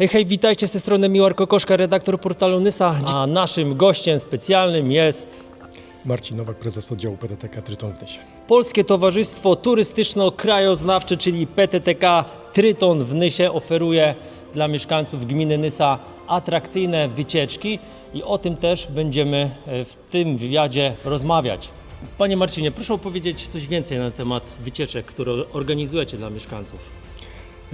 Hej, hej, witajcie z tej strony Miłar Kokoszka, redaktor portalu Nysa, a naszym gościem specjalnym jest Marcin Nowak, prezes oddziału PTTK Tryton w Nysie. Polskie Towarzystwo Turystyczno-Krajoznawcze, czyli PTTK Tryton w Nysie oferuje dla mieszkańców gminy Nysa atrakcyjne wycieczki i o tym też będziemy e, w tym wywiadzie rozmawiać. Panie Marcinie, proszę opowiedzieć coś więcej na temat wycieczek, które organizujecie dla mieszkańców.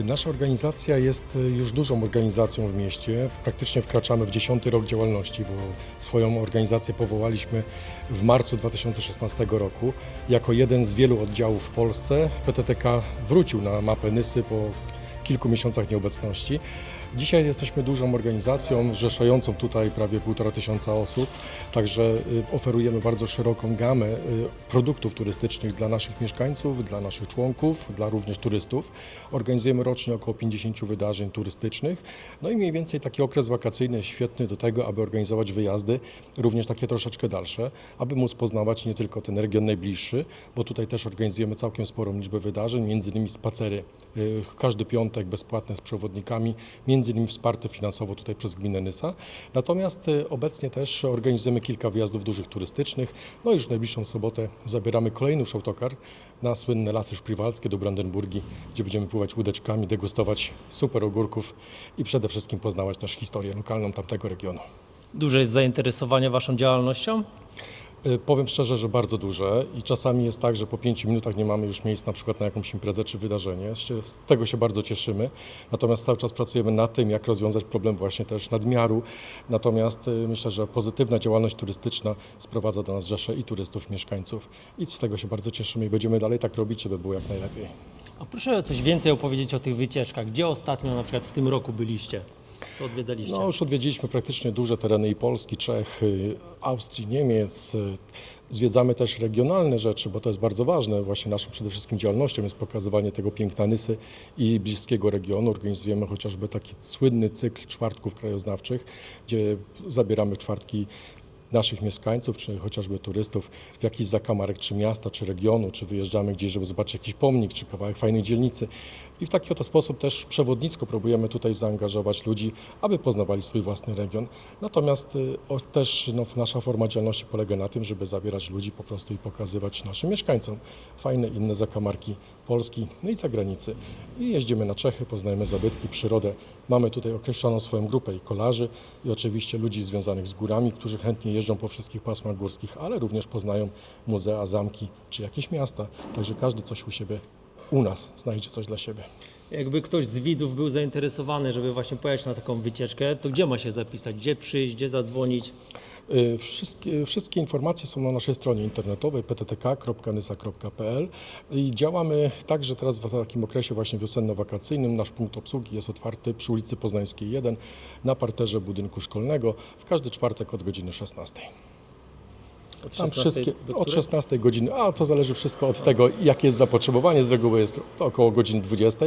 Nasza organizacja jest y, już dużą organizacją w mieście. Praktycznie wkraczamy w dziesiąty rok działalności, bo swoją organizację powołaliśmy w marcu 2016 roku. Jako jeden z wielu oddziałów w Polsce PTTK wrócił na mapę Nysy po kilku miesiącach nieobecności. Dzisiaj jesteśmy dużą organizacją, zrzeszającą tutaj prawie półtora tysiąca osób, także y, oferujemy bardzo szeroką gamę y, produktów turystycznych dla naszych mieszkańców, dla naszych członków, dla również turystów. Organizujemy rocznie około 50 wydarzeń turystycznych, no i mniej więcej taki okres wakacyjny jest świetny do tego, aby organizować wyjazdy, również takie troszeczkę dalsze, aby móc poznawać nie tylko ten region najbliższy, bo tutaj też organizujemy całkiem sporą liczbę wydarzeń, między innymi spacery y, każdy piątek bezpłatne z przewodnikami, między innymi wsparte finansowo tutaj przez gminę Nysa. Natomiast y, obecnie też organizujemy kilka wyjazdów dużych turystycznych. No i już w najbliższą sobotę zabieramy kolejny już autokar na słynne Lasy Szpriwalskie do Brandenburgii, gdzie będziemy pływać łódeczkami, degustować super ogórków i przede wszystkim poznawać też historię lokalną tamtego regionu. Duże jest zainteresowanie Waszą działalnością? Y, Powiem szczerze, że bardzo duże i czasami jest tak, że po pięciu minutach nie mamy już miejsca na przykład na jakąś imprezę czy wydarzenie. Z tego się bardzo cieszymy. Natomiast cały czas pracujemy nad tym, jak rozwiązać problem właśnie też nadmiaru. Natomiast y, myślę, że pozytywna działalność turystyczna sprowadza do nas rzesze i turystów, i mieszkańców i z tego się bardzo cieszymy i będziemy dalej tak robić, żeby było jak najlepiej. A proszę coś więcej opowiedzieć o tych wycieczkach. Gdzie ostatnio na przykład w tym roku byliście? Co odwiedzaliście? No już odwiedziliśmy praktycznie duże tereny i Polski, Czech, Austrii, Niemiec. Zwiedzamy też regionalne rzeczy, bo to jest bardzo ważne. Właśnie naszą przede wszystkim działalnością jest pokazywanie tego piękna Nysy i bliskiego regionu. Organizujemy chociażby taki słynny cykl czwartków krajoznawczych, gdzie zabieramy czwartki naszych mieszkańców, czy chociażby turystów w jakiś zakamarek, czy miasta, czy regionu, czy wyjeżdżamy gdzieś, żeby zobaczyć jakiś pomnik, czy kawałek fajnej dzielnicy. I w taki oto sposób też przewodnicko próbujemy tutaj zaangażować ludzi, aby poznawali swój własny region. Natomiast y, o, też no, nasza forma działalności polega na tym, żeby zabierać ludzi po prostu i pokazywać naszym mieszkańcom fajne inne zakamarki Polski, no i zagranicy. I jeździmy na Czechy, poznajemy zabytki, przyrodę. Mamy tutaj określoną swoją grupę i kolarzy i oczywiście ludzi związanych z górami, którzy chętnie jeżdżą po wszystkich pasmach górskich, ale również poznają muzea, zamki czy jakieś miasta. Także każdy coś u siebie, u nas znajdzie coś dla siebie. Jakby ktoś z widzów był zainteresowany, żeby właśnie pojechać na taką wycieczkę, to gdzie ma się zapisać? Gdzie przyjść? Gdzie zadzwonić? Y, Wszystkie, wszystkie informacje są na naszej stronie internetowej pttk.nysa.pl i działamy także teraz w takim okresie właśnie wiosenno-wakacyjnym. Nasz punkt obsługi jest otwarty przy ulicy Poznańskiej 1 na parterze budynku szkolnego w każdy czwartek od godziny 16. Od Tam 16 wszystkie do od której? 16 godziny, a to zależy wszystko od tego, jakie jest zapotrzebowanie. Z reguły jest to około godziny 20.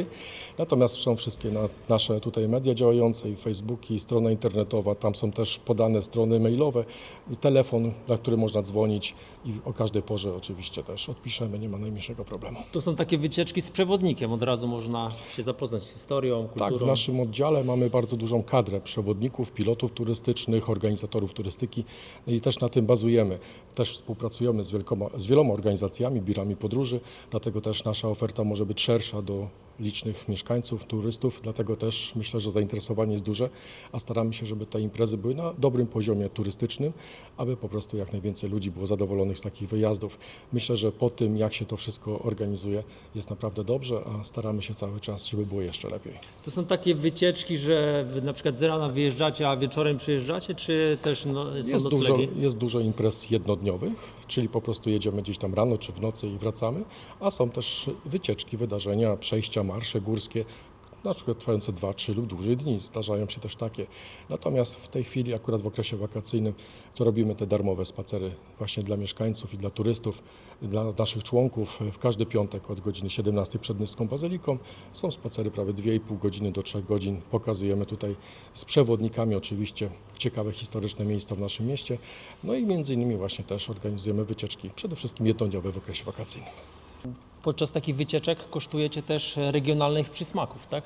Natomiast są wszystkie na, nasze tutaj media działające, i Facebooki, strona internetowa, tam są też podane strony mailowe i telefon, na który można dzwonić i o każdej porze oczywiście też odpiszemy, nie ma najmniejszego problemu. To są takie wycieczki z przewodnikiem. Od razu można się zapoznać z historią, kulturą. Tak, w naszym oddziale mamy bardzo dużą kadrę przewodników, pilotów turystycznych, organizatorów turystyki no i też na tym bazujemy. Też współpracujemy z, wielkoma, z wieloma organizacjami, biurami podróży, dlatego też nasza oferta może być szersza do licznych mieszkańców, turystów, dlatego też myślę, że zainteresowanie jest duże, a staramy się, żeby te imprezy były na dobrym poziomie turystycznym, aby po prostu jak najwięcej ludzi było zadowolonych z takich wyjazdów. Myślę, że po tym, jak się to wszystko organizuje, jest naprawdę dobrze, a staramy się cały czas, żeby było jeszcze lepiej. To są takie wycieczki, że na przykład z rana wyjeżdżacie, a wieczorem przyjeżdżacie, czy też no, są Jest dużo, jest dużo imprez jednodniowych, czyli po prostu jedziemy gdzieś tam rano czy w nocy i wracamy, a są też wycieczki, wydarzenia, przejścia, marsze górskie, na przykład trwające 2, 3 lub dłużej dni. Zdarzają się też takie. Natomiast w tej chwili, akurat w okresie wakacyjnym, to robimy te darmowe spacery właśnie dla mieszkańców i dla turystów, dla naszych członków. W każdy piątek od godziny 17 przed Nyską Bazyliką są spacery prawie 2,5 godziny do 3 godzin. Pokazujemy tutaj z przewodnikami oczywiście ciekawe historyczne miejsca w naszym mieście. No i między innymi właśnie też organizujemy wycieczki, przede wszystkim jednodniowe w okresie wakacyjnym. Podczas takich wycieczek kosztujecie też regionalnych przysmaków, tak?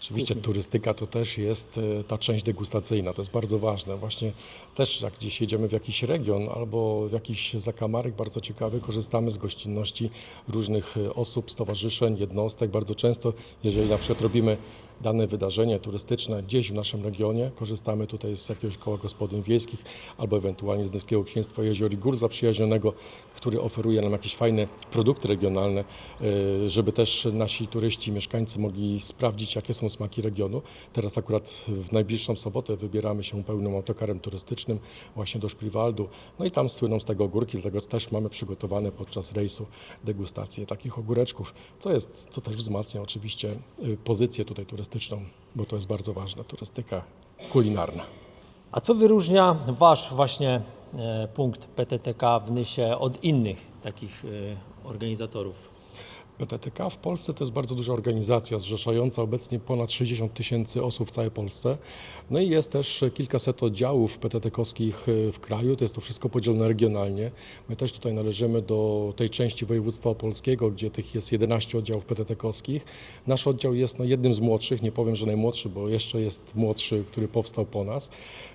Oczywiście kuchni. turystyka to też jest e, ta część degustacyjna, to jest bardzo ważne. Właśnie też jak gdzieś jedziemy w jakiś region albo w jakiś zakamarek bardzo ciekawy, korzystamy z gościnności różnych e, osób, stowarzyszeń, jednostek. Bardzo często, jeżeli na przykład robimy dane wydarzenie turystyczne gdzieś w naszym regionie, korzystamy tutaj z jakiegoś koła gospodyń wiejskich albo ewentualnie z Gdańskiego Księstwa Jezior i Gór Zaprzyjaźnionego, który oferuje nam jakieś fajne produkty regionalne, e, żeby też nasi turyści, mieszkańcy mogli sprawdzić, jakie są smaki regionu. Teraz akurat w najbliższą sobotę wybieramy się pełnym autokarem turystycznym właśnie do Szpliwaldu. No i tam słyną z tego ogórki, dlatego też mamy przygotowane podczas rejsu degustację takich ogóreczków, co jest, co też wzmacnia oczywiście y, pozycję tutaj turystyczną, bo to jest bardzo ważna turystyka kulinarna. A co wyróżnia Wasz właśnie e, punkt PTTK w Nysie od innych takich e, organizatorów? PTTK w Polsce to jest bardzo duża organizacja zrzeszająca obecnie ponad 60 tysięcy osób w całej Polsce. No i jest też kilkaset oddziałów PTTK-owskich w kraju, to jest to wszystko podzielone regionalnie. My też tutaj należymy do tej części województwa opolskiego, gdzie tych jest 11 oddziałów PTTK-owskich. Nasz oddział jest no, jednym z młodszych, nie powiem, że najmłodszy, bo jeszcze jest młodszy, który powstał po nas.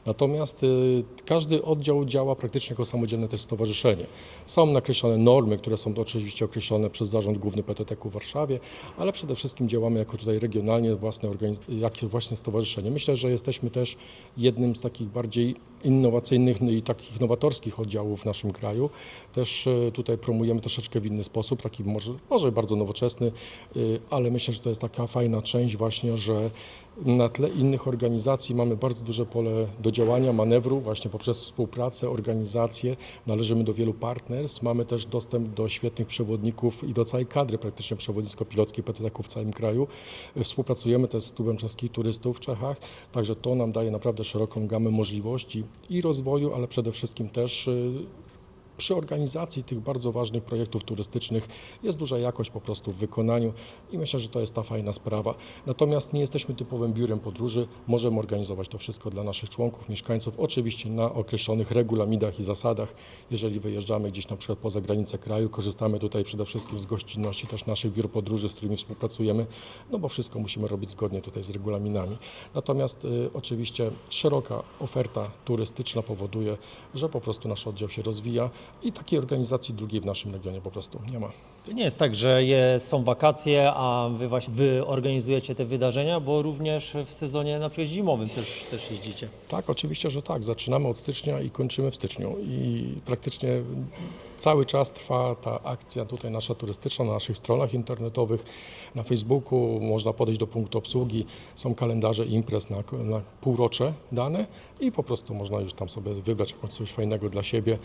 Natomiast y, każdy oddział działa praktycznie jako samodzielne też stowarzyszenie. Są nakreślone normy, które są oczywiście określone przez Zarząd Główny PTTK w Warszawie, ale przede wszystkim działamy jako tutaj regionalnie własne organiz- jakie właśnie stowarzyszenie. Myślę, że jesteśmy też jednym z takich bardziej innowacyjnych no i takich nowatorskich oddziałów w naszym kraju. Też y, tutaj promujemy troszeczkę w inny sposób, taki może, może bardzo nowoczesny, y, ale myślę, że to jest taka fajna część właśnie, że na tle innych organizacji mamy bardzo duże pole do działania, manewru, właśnie poprzez współpracę, organizację. Należymy do wielu partnerstw. Mamy też dostęp do świetnych przewodników i do całej kadry praktycznie przewodnicko-pilotskiej PTTK w całym kraju. Współpracujemy też z Klubem Czeskich Turystów w Czechach, także to nam daje naprawdę szeroką gamę możliwości i rozwoju, ale przede wszystkim też y, przy organizacji tych bardzo ważnych projektów turystycznych jest duża jakość po prostu w wykonaniu i myślę, że to jest ta fajna sprawa. Natomiast nie jesteśmy typowym biurem podróży, możemy organizować to wszystko dla naszych członków, mieszkańców, oczywiście na określonych regulaminach i zasadach. Jeżeli wyjeżdżamy gdzieś na przykład poza granicę kraju, korzystamy tutaj przede wszystkim z gościnności też naszych biur podróży, z którymi współpracujemy, no bo wszystko musimy robić zgodnie tutaj z regulaminami. Natomiast y, oczywiście szeroka oferta turystyczna powoduje, że po prostu nasz oddział się rozwija i takiej organizacji drugiej w naszym regionie po prostu nie ma. To nie jest tak, że jest, są wakacje, a Wy właśnie wy organizujecie te wydarzenia, bo również w sezonie na przykład zimowym też, też jeździcie. Tak, oczywiście, że tak. Zaczynamy od stycznia i kończymy w styczniu. I praktycznie cały czas trwa ta akcja tutaj nasza turystyczna na naszych stronach internetowych, na Facebooku. Można podejść do punktu obsługi. Są kalendarze imprez na, na półrocze dane i po prostu można już tam sobie wybrać jakąś coś fajnego dla siebie.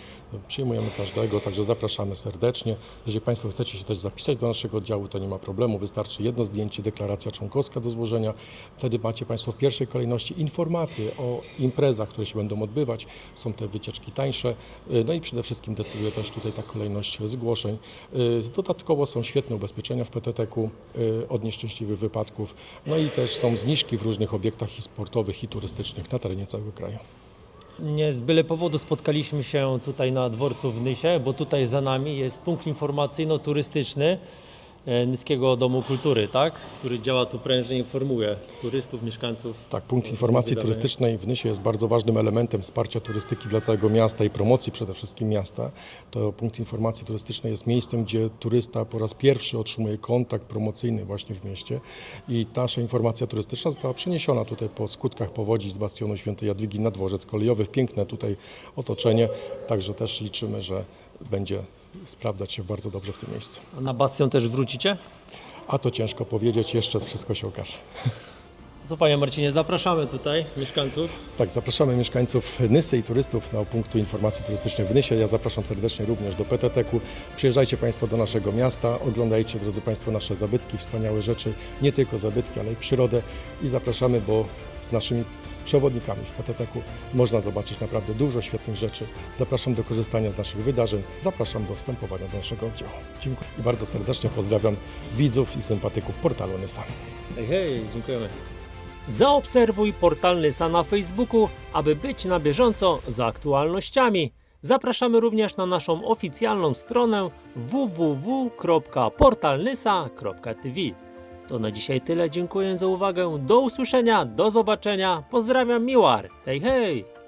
Przyjmujemy każdego, także zapraszamy serdecznie. Jeżeli Państwo chcecie się też zapisać do naszego oddziału, to nie ma problemu. Wystarczy jedno zdjęcie, deklaracja członkowska do złożenia. Wtedy macie Państwo w pierwszej kolejności informacje o imprezach, które się będą odbywać. Są te wycieczki tańsze. Y, No i przede wszystkim decyduje też tutaj ta kolejność zgłoszeń. Y, Dodatkowo są świetne ubezpieczenia w PTT-ku y, od nieszczęśliwych wypadków. No i też są zniżki w różnych obiektach i sportowych i turystycznych na terenie całego kraju. Nie z byle powodu spotkaliśmy się tutaj na dworcu w Nysie, bo tutaj za nami jest punkt informacyjno-turystyczny e, Nyskiego Domu Kultury, tak? który działa tu prężnie, informuje turystów, mieszkańców. Tak, punkt informacji turystycznej w Nysie jest bardzo ważnym elementem wsparcia turystyki dla całego miasta i promocji przede wszystkim miasta. To punkt informacji turystycznej jest miejscem, gdzie turysta po raz pierwszy otrzymuje kontakt promocyjny właśnie w mieście i nasza informacja turystyczna została przeniesiona tutaj po skutkach powodzi z bastionu świętej Jadwigi na dworzec kolejowy. Piękne tutaj otoczenie, także też liczymy, że będzie sprawdzać się bardzo dobrze w tym miejscu. A na Bastion też wrócicie? A to ciężko powiedzieć, jeszcze wszystko się okaże. Co Panie Marcinie, zapraszamy tutaj mieszkańców. Tak, zapraszamy mieszkańców Nysy i turystów do punktu informacji turystycznej w Nysie. Ja zapraszam serdecznie również do PTT-ku. Przyjeżdżajcie Państwo do naszego miasta, oglądajcie, drodzy Państwo, nasze zabytki, wspaniałe rzeczy, nie tylko zabytki, ale i przyrodę i zapraszamy, bo z naszymi przewodnikami w PTT-ku można zobaczyć naprawdę dużo świetnych rzeczy. Zapraszam do korzystania z naszych wydarzeń, zapraszam do wstępowania do naszego oddziału. Dziękuję i bardzo serdecznie pozdrawiam widzów i sympatyków portalu Nysa. Hej, hej, dziękujemy. Zaobserwuj portal Nysa na Facebooku, aby być na bieżąco z aktualnościami. Zapraszamy również na naszą oficjalną stronę www.portalnysa.tv. To na dzisiaj tyle. Dziękuję za uwagę. Do usłyszenia, do zobaczenia. Pozdrawiam, Miłar. Hej, hej!